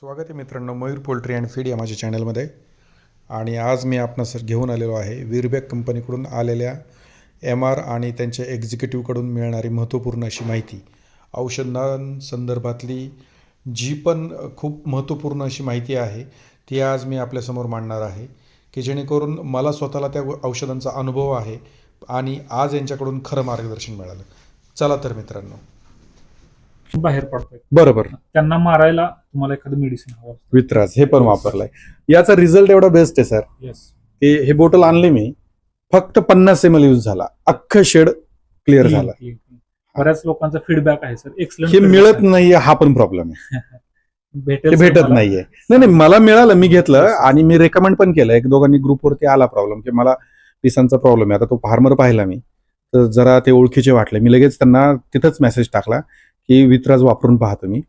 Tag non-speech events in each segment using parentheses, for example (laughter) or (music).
स्वागत आहे मित्रांनो मयूर पोल्ट्री अँड फीड या माझ्या चॅनलमध्ये. आणि आज मी आपणास घेऊन आलेलो आहे वीरबॅक कंपनीकडून आलेल्या एम आर आणि त्यांच्या एक्झिक्युटिव्हकडून मिळणारी महत्त्वपूर्ण अशी माहिती. औषधांसंदर्भातली जी पण खूप महत्त्वपूर्ण अशी माहिती आहे ती आज मी आपल्यासमोर मांडणार आहे की जेणेकरून मला स्वतःला त्या औषधांचा अनुभव आहे आणि आज यांच्याकडून खरं मार्गदर्शन मिळालं. चला तर मित्रांनो. बाहेर पडतोय. बरोबर. त्यांना मारायला तुम्हाला एखादं मेडिसिन हवं वित्राज हे पण वापरलंय. याचा रिझल्ट एवढा बेस्ट आहे सर येस की हे बोटल आणले मी फक्त पन्नास एम एल यूज झाला. अख्खं शेड क्लिअर झालं. बऱ्याच लोकांचा फीडबॅक आहे सर हे एक्सलंट मिळत नाहीये हा पण प्रॉब्लेम आहे. (laughs) हे भेटत मला. नाहीये. नाही नाही मला मिळालं मी घेतलं आणि मी रेकमेंड पण केलं. एक दोघांनी ग्रुपवरती आला प्रॉब्लेम की मला पिसांचा प्रॉब्लेम आहे. आता तो फार्मर पाहिला मी. तर जरा ते ओळखीचे वाटले. मी लगेच त्यांना तिथंच मेसेज टाकला की वित्राज वापरून पाहतो मी.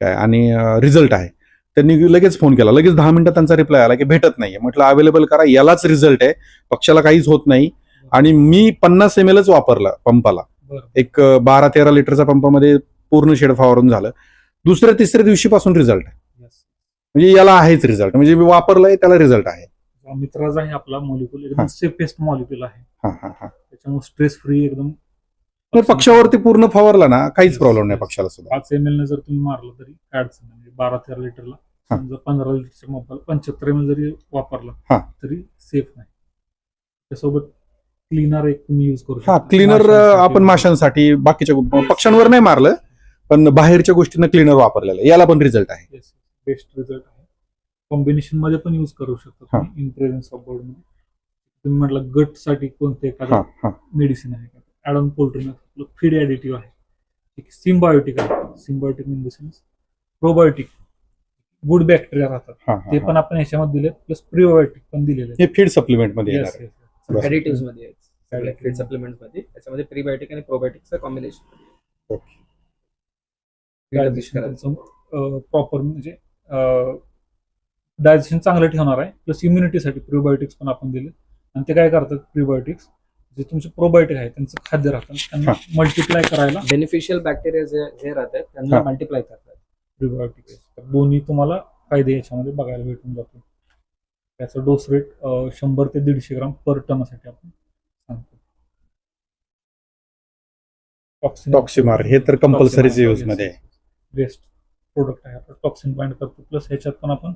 काय? आणि रिझल्ट आहे. त्यांनी लगेच फोन केला. लगेच दहा मिनिटात त्यांचा रिप्लाय आला की भेटत नाहीये म्हटलं अवेलेबल करा. यालाच रिझल्ट आहे. पक्षाला काहीच होत नाही. आणि मी पन्नास एम एलच वापरला पंपाला. एक बारा तेरा लिटरच्या पंपामध्ये पूर्ण शेड फावरून झालं. दुसऱ्या तिसऱ्या दिवशीपासून रिझल्ट Yes. म्हणजे याला आहेच रिझल्ट म्हणजे मी वापरलंय त्याला रिझल्ट आहे. मित्राचा आहे आपला मॉलिक्युल एकदम. सेफेस्ट मॉलिक्युल आहे. त्याच्यामुळे स्ट्रेस फ्री एकदम तर पक्षावरती पूर्ण फवारला ना काहीच प्रॉब्लेम नाही पक्षाला सुद्धा. पाच एम एल जर तुम्ही मारलं तरी काय अडचण नाही. म्हणजे बारा तेरा लिटरला हा. समजा पंधरा लिटरच्या मोबाईल पंच्याहत्तर एम एल जरी वापरला. तरी सेफ नाही. त्यासोबत क्लीनर एक तुम्ही युज करू हा शकता. क्लीनर माशांसाठी आपण माशांसाठी बाकीच्या गो- पक्ष्यांवर नाही मारलं पण बाहेरच्या गोष्टींना क्लीनर वापरलेलं आहे. याला पण रिझल्ट आहे. बेस्ट रिझल्ट आहे. कॉम्बिनेशनमध्ये पण युज करू शकता हा. इन प्रेझेन्स ऑफ बोर्डमध्ये. तुम्ही म्हटलं गटसाठी कोणते हा एखादं हा. मेडिसिन आहे का ॲडॉन पोल्ट्री फीड ॲडिटिव्ह आहे एक सिम्बायोटिक आहे symbiotic in the sense probiotic good bacteria राहतात हा, ते पण आपण ह्याच्यामध्ये दिले प्लस प्रिओबायोटिक पण दिलेले. हे फीड सप्लिमेंटमध्ये आहे. फीड सप्लिमेंटमध्ये त्याच्यामध्ये प्रीबायोटिक आणि प्रोबायोटिकचं कॉम्बिनेशन ओके. प्रॉपर म्हणजे डायजेशन चांगलं ठेवणार आहे. प्लस इम्युनिटीसाठी प्रिबायोटिक्स पण आपण दिले. आणि ते काय करतात? प्रिबायोटिक्स जे तुमचे प्रोबायोटिक आहे त्यांचं खाद्य राहतं त्यांना मल्टिप्लाय करायला बेनिफिशियल बॅक्टेरिया जे जे राहतात त्यांना हा. मल्टिप्लाय करतात. प्रिबायोटिक्स तर दोन्ही तुम्हाला फायदे याच्यामध्ये बघायला भेटून जातो त्याचं डोस रेट शंभर ते दीडशे ग्राम पर टनासाठी आपण सांगतो. Toxin- टॉक्सिमार हे तर कंपल्सरीच यूजमध्ये. आहे. बेस्ट प्रोडक्ट आहे. आपण टॉक्सिन बाइंड करतो. प्लस ह्याच्यात पण आपण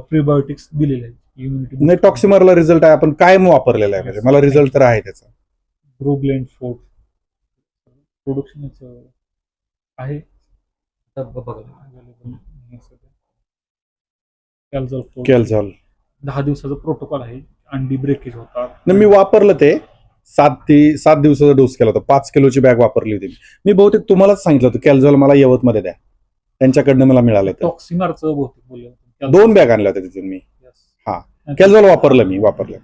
प्रिबायोटिक्स दिलेले आहेत. नाही टॉक्सिमारला रिझल्ट आहे आपण कायम वापरलेला आहे म्हणजे. मला रिझल्ट तर आहे त्याचा. ग्रोब्लेंड फोर्ट प्रोडक्शन आहे. बघा कॅल्झल दहा दिवसाचा प्रोटोकॉल आहे. अंडी ब्रेकेज होतात. नाही, मी वापरलं ते. सात ते सात दिवसाचा डोस केला होता. पाच किलोची बॅग वापरली होती मी. बहुतेक तुम्हालाच सांगितलं होतं कॅल्झॉल मला यवत मध्ये द्या. त्यांच्याकडनं मला मिळालं टॉक्सिमारचं बहुतेक बोलले. दोन बॅग आणल्या होत्या तिथून मी. हा. कॅल्झॉल वापरलं मी वापरलं.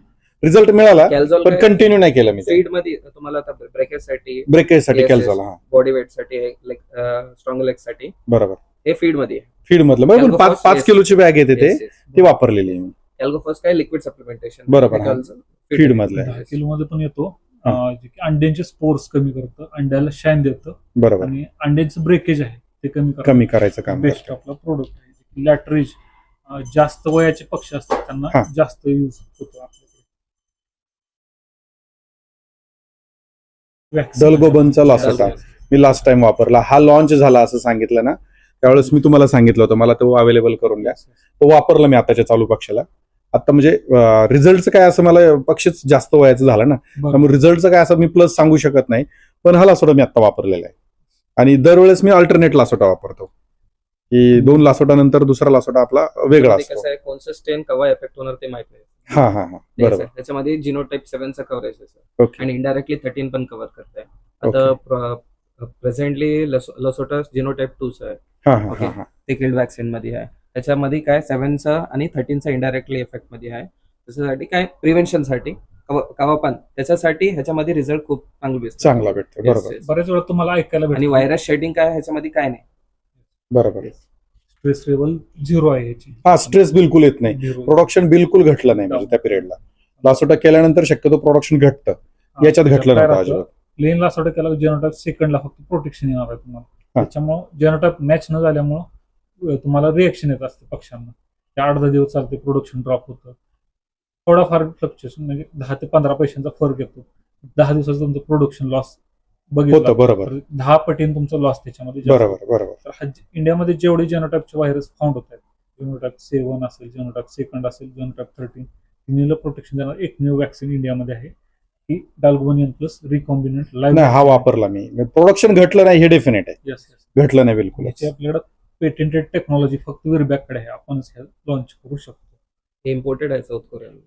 रिझल्ट मिळाला कॅल्झॉल पण कंटिन्यू नाही केलं मी फीडमध्ये तुम्हाला आता ब्रेकेजसाठी ब्रेकेजसाठी Yes, कॅल्झॉल. हा. बॉडी वेटसाठी स्ट्रॉंग लेगसाठी बरोबर. हे फीडमध्ये फीड मधलं बरोबर पाच. किलोची बॅग येते ते ती वापरलेली आहे मी. कॅल्गो फर्स्ट काय? लिक्विड सप्लिमेंटेशन बरोबर. फीड मधलं किलो मध्ये पण येतो. अंड्यांचे स्पोर्स कमी करतं अंड्याला शाईन देतं. बरोबर. आणि अंड्यांचं ब्रेकेज आहे ते कमी कमी करायचं काम बेस्ट आपला प्रोडक्ट आहे लॅटरेज जास्त वयाचे पक्षी असतात हा. त्यांना जास्त यूज होतो आपल्याकडे. Vaccine. आहे. दलगोबनचा लॉस होता. मी लास्ट टाइम वापरला. हा लॉन्च झाला असं सांगितलं ना त्यावेळेस मी तुम्हाला सांगितलं होतं. मला तो अवेलेबल करून द्या. तो वापरला मी आताच्या चालू पक्षाला. आता म्हणजे रिझल्टचं काय असं मला पक्षीच जास्त वयाचं झालं ना. त्यामुळे रिझल्टचं काय असं मी प्लस सांगू शकत नाही. पण हा लासोटा मी आता वापरलेला आहे. आणि दरवेळेस मी अल्टरनेट लासोटा वापरतो. की दोन लासोटानंतर दुसरा लासोटा आपला वेगळा कसं असतो. आहे कोणतं स्टेन कवा इफेक्ट होणार ते माहीत नाही. हा हा हा. बरोबर. आहे. त्याच्यामध्ये सेव्हनचं कव्हरेज आहे ओके. आणि इनडायरेक्टली थर्टीन पण कव्हर करताय. आता प्रेझेंटली लसोटा जिनोटाईप टूच आहे हा हा ओके. हा हा. ते किल्ड वॅक्सिनमध्ये आहे. त्याच्यामध्ये काय सेव्हनचा आणि थर्टीनचा इनडायरेक्टली इफेक्टमध्ये आहे. त्याच्यासाठी काय प्रिव्हेन्शनसाठी कवा पण. त्याच्यासाठी ह्याच्यामध्ये रिझल्ट खूप चांगले भेटतो. बरोबर. बऱ्याच वेळा तुम्हाला ऐकायला आणि व्हायरस शेडिंग काय ह्याच्यामध्ये काय नाही. बरोबर. स्ट्रेस लेवल झिरो आहे याची. हा स्ट्रेस बिलकुल येत नाही. Zero. प्रोडक्शन बिलकुल घटलं नाही म्हणजे त्या पिरियडला लासोटा केल्यानंतर शक्यतो प्रोडक्शन घटतं. याच्यात घटलं काय नव्हतं राहतं? अजिबात. जेनोटाईप सेकंडला फक्त प्रोटेक्शन येणार आहे तुम्हाला. हा. त्याच्यामुळं जेनोटाईप मॅच न झाल्यामुळं अं, तुम्हाला रिएक्शन येत असते पक्ष्यांना. ते आठ दहा दिवस चालते प्रोडक्शन ड्रॉप होतं. थोडाफार फ्लक्च्युएशन म्हणजे दहा ते पंधरा पैशांचा फरक येतो. दहा दिवसाचं तुमचं प्रोडक्शन लॉस होतं बघितलं बरोबर. तर दहा पटीने तुमचं लॉस त्याच्यामध्ये जास्त. बरोबर बरोबर. तर हा जे- इंडियामध्ये जेवढे जेनोटाईपचे व्हायरस फाउंड होत आहेत जेनोटाईप सेवन असेल जेनोटाईप सेकंड असेल जेनोटाईप थर्टीन तिन्हीला प्रोटेक्शन देणार एकमेव वॅक्सिन इंडियामध्ये आहे. की डाल्गोनियन प्लस रिकॉम्बिनंट नाही हा लाईव्ह वापरला मी. प्रोडक्शन घटलं नाही हे डेफिनेट आहे. येस येस घटलं नाही बिलकुल याची आपल्याकडे पेटेंटेड टेक्नॉलॉजी फक्त विरबॅककडे आहे. आपणच हे लॉन्च करू शकतो. हे इम्पोर्टेड आहे साऊथ कोरियन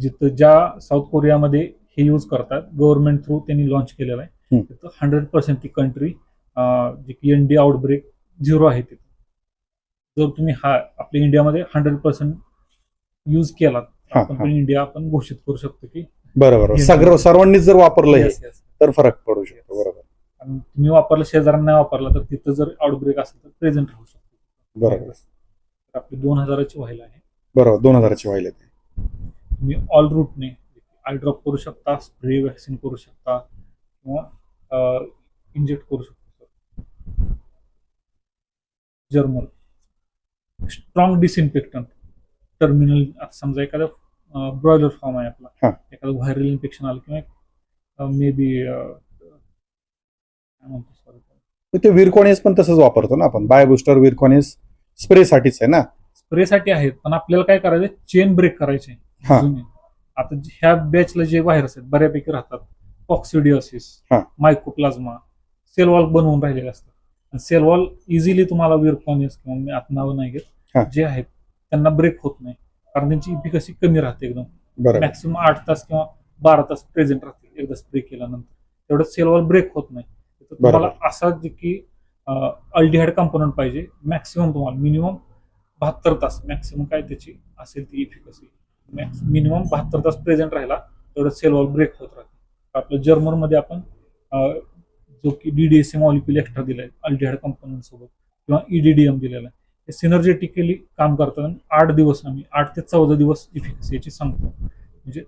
जिथं ज्या साऊथ कोरियामध्ये हे यूज करतात. गव्हर्नमेंट थ्रू त्यांनी लॉन्च केलेलं आहे. तिथं हंड्रेड पर्सेंट ती कंट्री जी की एन डी आउटब्रेक झिरो आहे तिथं. जर तुम्ही हा आपल्या इंडियामध्ये हंड्रेड पर्सेंट यूज केला आपण. पण इंडिया आपण घोषित करू शकतो की बरोबर सर्वांनीच जर वापरलं. तर फरक पडू शकतो बरोबर. आणि तुम्ही वापरलं शेजाऱ्यांना वापरला तर तिथं जर आउटब्रेक असेल तर प्रेझेंट राहू शकतो. बरोबर. आपली दोन हजाराची व्हायला आहे. बरोबर दोन हजाराची व्हायला तुम्ही ऑल रूटने आय ड्रॉप करू शकता स्प्रे वॅक्सिन करू शकता किंवा इंजेक्ट करू शकता जर्मल स्ट्रॉंग डिसइन्फेक्टंट टर्मिनल आता समजा एखादा ब्रॉयलर फॉर्म आहे आपला. एखादं व्हायरल इन्फेक्शन आलं किंवा मे बी काय म्हणतो. तर ते विरकॉनेस पण तसंच वापरतो ना आपण. बाय बुस्टर विरकॉनेस स्प्रे साठीच आहे ना? स्प्रेसाठी आहेत पण आपल्याला काय करायचं चेन ब्रेक करायचे. आता ह्या बॅचला जे व्हायरस आहेत बऱ्यापैकी राहतात. ऑक्सिडिओसिस. मायकोप्लाझ्मा सेल वॉल बनवून राहिलेले असतात. आणि सेल वॉल इझिली तुम्हाला विरकॉनिस किंवा मी आता नाव नाही. घेत जे आहेत त्यांना ब्रेक होत नाही. कारण त्यांची इफिकसी कमी राहते एकदम. मॅक्सिमम आठ तास किंवा बारा तास प्रेझेंट राहतील एकदा स्प्रे केल्यानंतर. तेवढं सेल वॉल ब्रेक होत नाही. तर तुम्हाला. असा जे की अल्डिहाइड कंपोनंट पाहिजे मॅक्सिमम तुम्हाला मिनिमम बहात्तर तास मॅक्सिमम काय त्याची असेल ती इफिकसी मिनिमम बहात्तर तास प्रेझेंट राहिला तेवढं सेल वॉल ब्रेक होत राहते. आपलं जर्मनमध्ये आपण जो की डीडीएसए मॉलिक्युल एक्स्ट्रा दिलाय अल्डिहाइड कंपोनंट सोबत किंवा E ईडीडीएम दिलेला आहे. हे सिनर्जेटिकली काम करतात आणि आठ दिवस आम्ही आठ ते चौदा दिवस इफिकसी याची सांगतो. म्हणजे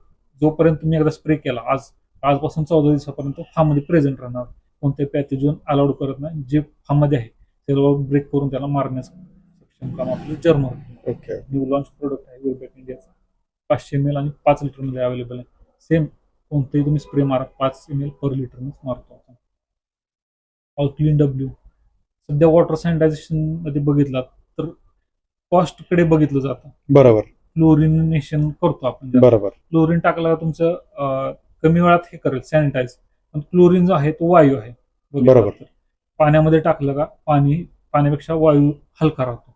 जोपर्यंत तुम्ही एकदा स्प्रे केला आज आजपासून चौदा दिवसापर्यंत फार्ममध्ये प्रेझेंट राहणार. कोणते पॅथोजन अलाउड करत नाही. जे फार्ममध्ये आहे त्याला ब्रेक करून त्याला मारण्याचं सक्षम काम आपलं German okay new launch product आहे विरबॅक इंडियाचा पाचशे एम एल आणि पाच लिटरमध्ये अवेलेबल आहे. सेम कोणतेही तुम्ही स्प्रे मारा पाच एम एल पर लिटरनेच मारतो आपण. ऑल क्लीन डब्ल्यू सध्या वॉटर सॅनिटायझेशनमध्ये बघितलात तर कॉस्टकडे बघितलं जातं. बरोबर. क्लोरिनेशन करतो आपण. बरोबर. क्लोरीन टाकलं का तुमचं कमी वेळात हे करेल सॅनिटाईज पण क्लोरीन जो आहे तो वायू आहे. बघितलं बरोबर. पाण्यामध्ये टाकलं का पाणी पाण्यापेक्षा वायू हलका राहतो.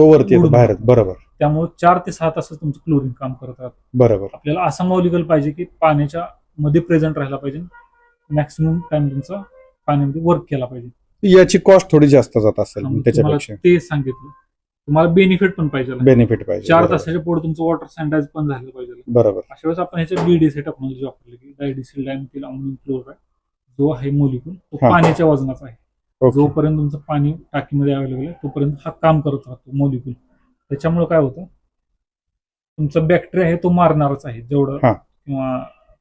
तो वरती येतो बाहेर. बरोबर. त्यामुळे चार ते सहा तास तुमचं क्लोरीन काम करत राहतं. बरोबर. आपल्याला असा मॉलिकल पाहिजे की पाण्याच्या मध्ये प्रेझेंट राहायला पाहिजे. मॅक्सिमम टाइम तुमचा पाण्यामध्ये वर्क केला पाहिजे. याची कॉस्ट थोडी जास्त जात असेल त्याच्यापेक्षा. ते सांगितलं. तुम्हाला बेनिफिट पण पाहिजे बेनिफिट पाहिजे चार. तासाच्या पुढे तुमचं वॉटर सॅनिटाईज पण झालं पाहिजे बरोबर. अशा वेळेस आपण ह्याच्या बीडीसी टेक्नॉलॉजी वापरली की डायडिसिल डायमिथिल अमोनियम क्लोराईड जो आहे मोलिक्यूल तो. पाण्याच्या वजनाचा आहे. जोपर्यंत तुमचं पाणी टाकीमध्ये अवेलेबल आहे तोपर्यंत हा काम करत राहतो मोलिक्यूल त्याच्यामुळे काय होतं तुमचा बॅक्टेरिया आहे तो मारणारच आहे जेवढं. किंवा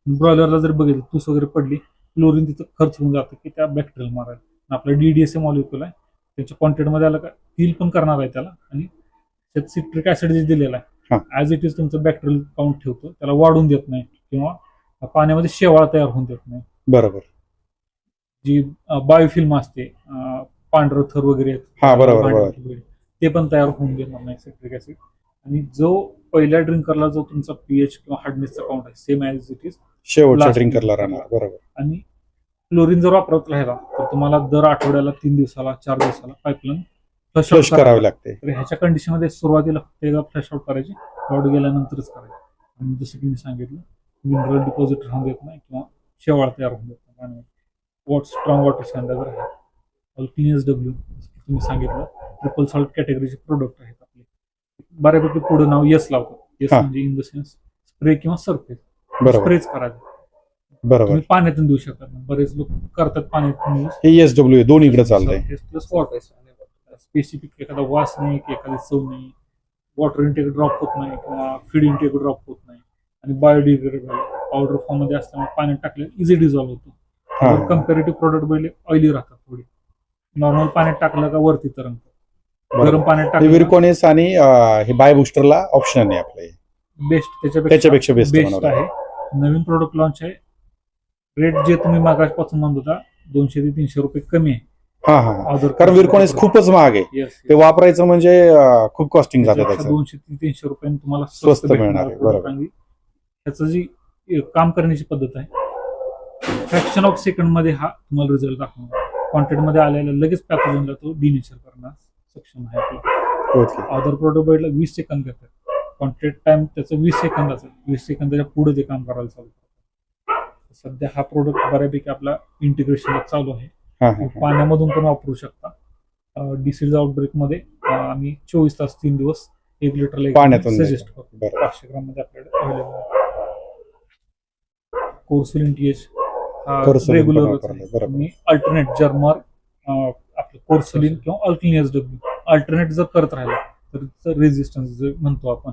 ब्रॉयलरला जर बघितलं तूस वगैरे पडली क्लोरीन तिथं खर्च होऊन जातं की त्या बॅक्टेरियल मारायला. आपलं डीडीएसए मॉलिक्यूल आहे त्याच्या क्वांटिटीमध्ये आलं का फील पण करणार आहे त्याला. आणि त्यात सिट्रिक ऍसिड जे दिलेला. आहे ऍज इट इज तुमचं बॅक्टेरियल काउंट ठेवतो त्याला वाढून देत नाही किंवा पाण्यामध्ये शेवाळ तयार होऊन देत नाही. बरोबर. जी बायोफिल्म असते पांढरं थर वगैरे. हा, बरोबर, बरोबर. ते पण तयार होऊन देणार नाही सिट्रिक ऍसिड आणि जो पहिल्या ड्रिंकरला जो तुमचा पीएच किंवा हार्डनेसचा काउंट आहे सेम ॲज इट इज शेवटच्या Last- ड्रिंकरला राहणार बरोबर. आणि क्लोरीन जर वापरत राहिला तर तुम्हाला दर आठवड्याला तीन दिवसाला चार दिवसाला पाईपलाईन फ्लश करावे लागते. तर ह्याच्या कंडिशनमध्ये सुरुवातीला फक्त एकदा फ्लश आउट करायची आउट गेल्यानंतरच करायची. आणि जसं की मी सांगितलं मिनरल डिपॉझिट राहून देत नाही किंवा शेवाळ तयार होऊन देत नाही. पाण्यामध्ये वॉट स्ट्रॉंग वॉटर स्टँडर्ड आहे. क्लीन एस डब्ल्यू तुम्ही सांगितलं. ट्रिपल सॉल्ट कॅटेगरीचे प्रोडक्ट आहेत आपले. बऱ्यापैकी पुढे नाव येस लावतात येस हा. म्हणजे इन द सेन्स स्प्रे किंवा सरफेस बरोबर. स्प्रेच करायचं. बरोबर. तुम्ही पाण्यातून देऊ शकत. बरेच लोक करतात पाण्यातून हे एस डब्ल्यू दोन इकडे चाललंय. प्लस वॉटर स्पेसिफिक एखादा वास नाही की एखादी चव नाही. वॉटर इनटेक ड्रॉप होत नाही किंवा फीड इनटेक ड्रॉप होत नाही. आणि बायोडिग्रेडेबल पावडर फॉर्ममध्ये असल्यामुळे पाण्यात टाकले इझी डिझॉल्व्ह हा. कम्पॅरेटिव्ह प्रोडक्ट पहिले ऑइली राहतात थोडी. नॉर्मल पाण्यात टाकलं का वरती तरंगतं बरोबर. गरम पाण्यात हे टाकलं विरकोनेस आणि अं, हे बाय बुस्टरला ऑप्शन आहे आपलं हे. बेस्ट त्याच्यापेक्षा त्याच्यापेक्षा बेस्ट बेस्ट आहे. नवीन प्रोडक्ट लॉन्च आहे. रेट जे तुम्ही मागापासून म्हणत होता दोनशे ते तीनशे रुपये कमी आहे. हा हा. कारण विरकोनेस खूपच महाग आहे. Yes, ते yes. वापरायचं म्हणजे अं, खूप कॉस्टिंग जातं त्याच्यापेक्षा त्याचं. दोनशे ते तीनशे रुपयांनी तुम्हाला स्वस्त मिळणार आहे, बरोबर. त्याचं जी अ, काम करण्याची पद्धत आहे फ्रॅक्शन ऑफ सेकंडमध्ये हा तुम्हाला रिझल्ट दाखवणार. क्वांटिटी मध्ये आलेला लगेच पॅथोजनला तो डिनेचर करणार सक्षम आहे. आपला अदर प्रोडक्ट बघितला वीस सेकंद घेतात. क्वांटिटी टाइम त्याचं वीस सेकंदाचं आहे. वीस सेकंदाच्या पुढे ते काम करायला चालू करतात. सध्या हा प्रोडक्ट बऱ्यापैकी आपला इंटिग्रेशन चालू आहे. पाण्यामधून पण वापरू शकता. डिसीज आउटब्रेकमध्ये आम्ही चोवीस तास तीन दिवस एक पाण्यातून सजेस्ट. करतो. पाचशे ग्राममध्ये आपल्याकडे अवेलेबल कोर्सुलिन रेग्युलर अल्टरनेट जर्मर आपलं कोर्सुलिन किंवा अल्किनियस डब्ल्यू अल्टरनेट जर करत राहिला तर रेजिस्टन्स जे म्हणतो आपण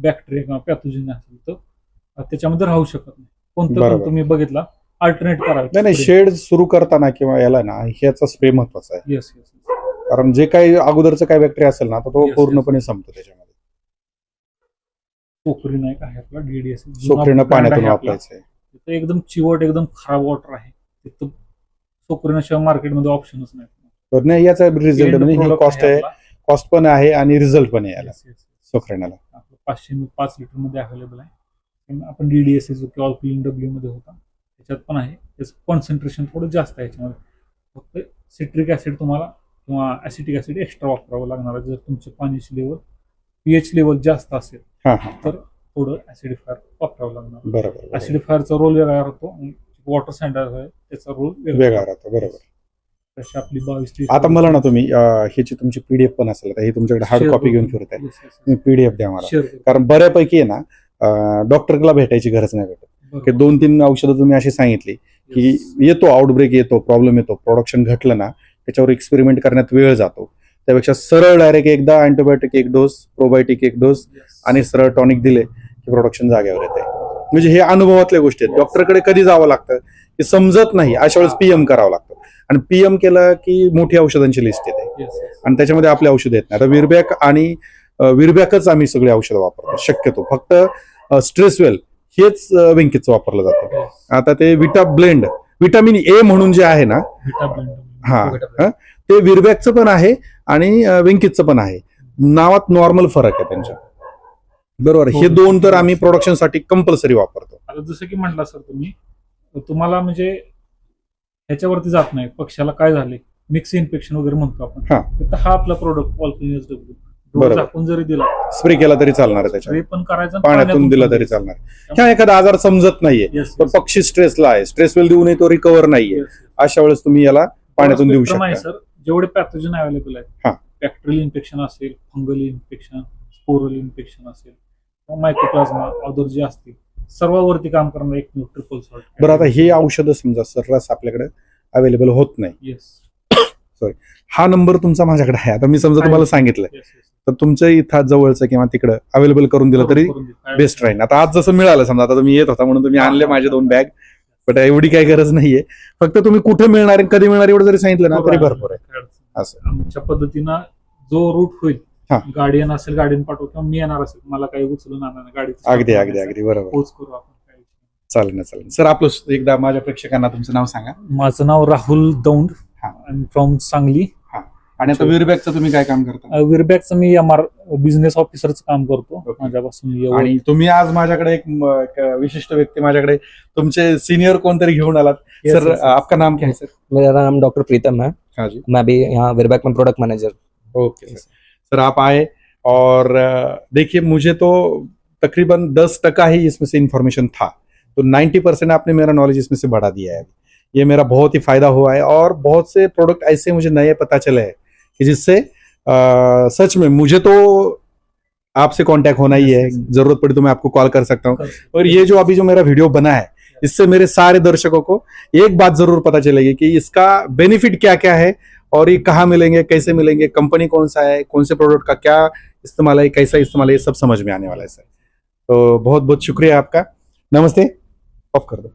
बॅक्टेरिया किंवा पॅथोजन असेल तर त्याच्यामध्ये राहू शकत नाही. कोणतं तुम्ही बघितला अल्टरनेट नाही नाही करा शेड सुरू करताना किंवा याला ना ह्याचा स्प्रे महत्त्वाचा आहे. येस येस कारण जे काही अगोदरचं काही बॅक्टेरिया असेल ना तर तो. पूर्णपणे संपतो त्याच्यामध्ये. पोखरीन एक आहे आपला डीडीएस सोखरीनं पाण्यातून वापरायचं आहे. तिथं एकदम चिवट एकदम खराब वॉटर आहे. तिथं सोखरीनाशिवाय मार्केटमध्ये ऑप्शनच नाही. याचा रिझल्ट म्हणजे कॉस्ट आहे. कॉस्ट पण आहे आणि रिझल्ट पण आहे याला. आपलं पाचशे पाच लिटरमध्ये अवेलेबल आहे. पण आपण डीडीएस जो किंवा क्लीन डब्ल्यू मध्ये होता त्याच्यात पण आहे. त्याचं कॉन्सन्ट्रेशन थोडं जास्त आहे याच्यामध्ये. फक्त सिट्रिक ऍसिड तुम्हाला किंवा ऍसिटिक ऍसिड एक्स्ट्रा वापरावं लागणार आहे. जर तुमचे पाण्याची लेवल पीएच लेवल जास्त असेल तर थोडं ऍसिडिफायर वापरावं लागणार. बरोबर. ऍसिडिफायरचा रोल वेगळा राहतो. वॉटर सँडायझर आहे त्याचा रोल वेगळा राहतो बरोबर. तशी आपली बावीस तीस आता मला ना तुम्ही अं, ह्याची तुमची पीडीएफ पण असेल आता हे तुमच्याकडे हार्ड कॉपी घेऊन फिरत आहे तुम्ही पीडीएफ द्या मला. कारण बऱ्यापैकी आहे ना डॉक्टरला भेटायची गरज नाही भेटत. की दोन तीन औषधं तुम्ही अशी सांगितली की येतो आउटब्रेक येतो प्रॉब्लेम येतो प्रोडक्शन घटलं ना त्याच्यावर एक्सपेरिमेंट करण्यात वेळ जातो. त्यापेक्षा सरळ डायरेक्ट एकदा अँटीबायोटिक एक डोस प्रोबायोटिक एक डोस आणि सरळ टॉनिक दिले की प्रोडक्शन जागेवर येते. म्हणजे हे अनुभवातल्या गोष्टी आहेत. डॉक्टरकडे कधी जावं लागतं की समजत नाही. अशा वेळेस पीएम करावं लागतं. आणि पीएम केलं की मोठी औषधांची लिस्ट येते. आणि त्याच्यामध्ये आपले औषध येत नाही. आता विरबॅक आणि विरबॅकच आम्ही सगळे औषधं वापरतो. शक्यतो. फक्त स्ट्रेसवेल हेच वेंकीचं वापरलं जातं. आता ते विटा ब्लेंड विटामिन ए म्हणून जे आहे ना हा ते विरबॅकचं पण आहे आणि वेंकीचं पण आहे. नावात नॉर्मल फरक आहे त्यांच्या. बरोबर हे हो. दोन तर आम्ही प्रोडक्शनसाठी कंपल्सरी वापरतो आता जसं की म्हटलं सर तुम्ही तुम्हाला म्हणजे ह्याच्यावरती जात नाही पक्षाला काय झाले मिक्स इन्फेक्शन वगैरे म्हणतो हा. आपण तर हा आपला प्रोडक्ट ऑल्किनियस डब्ल्यू. झाकून जरी दिला स्प्रे केला तरी चालणार पण करायचा पाण्यातून दिला तरी. चालणार किंवा एखादा आजार समजत नाहीये पण पक्षी स्ट्रेसला आहे स्ट्रेसवेल देऊनही तो रिकवर नाहीये yes, yes. अशा वेळेस तुम्ही याला पाण्यातून देऊ शकता सर जेवढे पॅथोजन अवेलेबल हा. आहेत बॅक्टेरियल इन्फेक्शन असेल फंगल इन्फेक्शन स्पोरल इन्फेक्शन असेल मायक्रोप्लाझ्मा अदर जे असतील सर्वावरती काम करणार एक ट्रिपल सॉल्ट बरं आता हे औषधं समजा सर्रास आपल्याकडे अवेलेबल होत नाही. येस हा नंबर तुमचा माझ्याकडे आहे. आता मी समजा. तुम्हाला सांगितलंय. तर तुमच्या इथं जवळचं किंवा तिकडं अवेलेबल करून दिलं तरी बेस्ट राहील आता आज जसं मिळालं समजा आता तुम्ही येत होता म्हणून तुम्ही आणले माझे दोन बॅग बट एवढी काही गरज नाहीये. फक्त तुम्ही कुठे मिळणार कधी मिळणार एवढं जरी सांगितलं ना तरी भरपूर आहे. असं. आमच्या पद्धतीनं जो रूट होईल हा. गार्डियन असेल गार्डियन पाठवू किंवा मी येणार असेल मला काही उचलून आणणार गाडी अगदी अगदी अगदी बरोबर. पोच करू आपण काही. चालेल ना चालेल सर आपलं एकदा माझ्या प्रेक्षकांना तुमचं नाव सांगा. माझं नाव राहुल दौंड हा. फ्रॉम सांगली. आणि आता विरबॅगचं तुम्ही काय काम करता? विरबॅकचं मी एम आर बिझनेस ऑफिसरचं काम करतो. माझ्यापासून एवढं- आणि तुम्ही आज माझ्याकडे एक म, एक विशिष्ट व्यक्ती माझ्याकडे तुमचे सिनियर कोणतरी घेऊन आलात? Yes, sir yes, yes. आपका नाम क्या है सर? मेरा नाम डॉक्टर प्रीतम है। हाँ जी. मैं अभी यहाँ विरबैक में product manager okay sir. Sir आप आए और देखिए मुझे तो तकरीबन दस टका ही इसमें से इंफॉर्मेशन था। तो नाइन्टी परसेंट आपने मेरा नॉलेज इसमें से बढ़ा दिया है ये मेरा बहुत ही फ़ायदा हुआ है और बहुत से प्रोडक्ट ऐसे मुझे नए पता चले हैं कि जिससे सच में मुझे तो आपसे कांटेक्ट होना ही है. ज़रूरत पड़ी तो मैं आपको कॉल कर सकता हूँ। और ये जो अभी जो मेरा वीडियो बना है इससे मेरे सारे दर्शकों को एक बात ज़रूर पता चलेगी कि इसका बेनिफिट क्या क्या है और ये कहाँ मिलेंगे, कैसे मिलेंगे, कंपनी कौन सा है, कौन से प्रोडक्ट का क्या इस्तेमाल है, कैसा इस्तेमाल है, ये सब समझ में आने वाला है, सर। तो बहुत बहुत शुक्रिया आपका। नमस्ते ऑफ़ कर दो।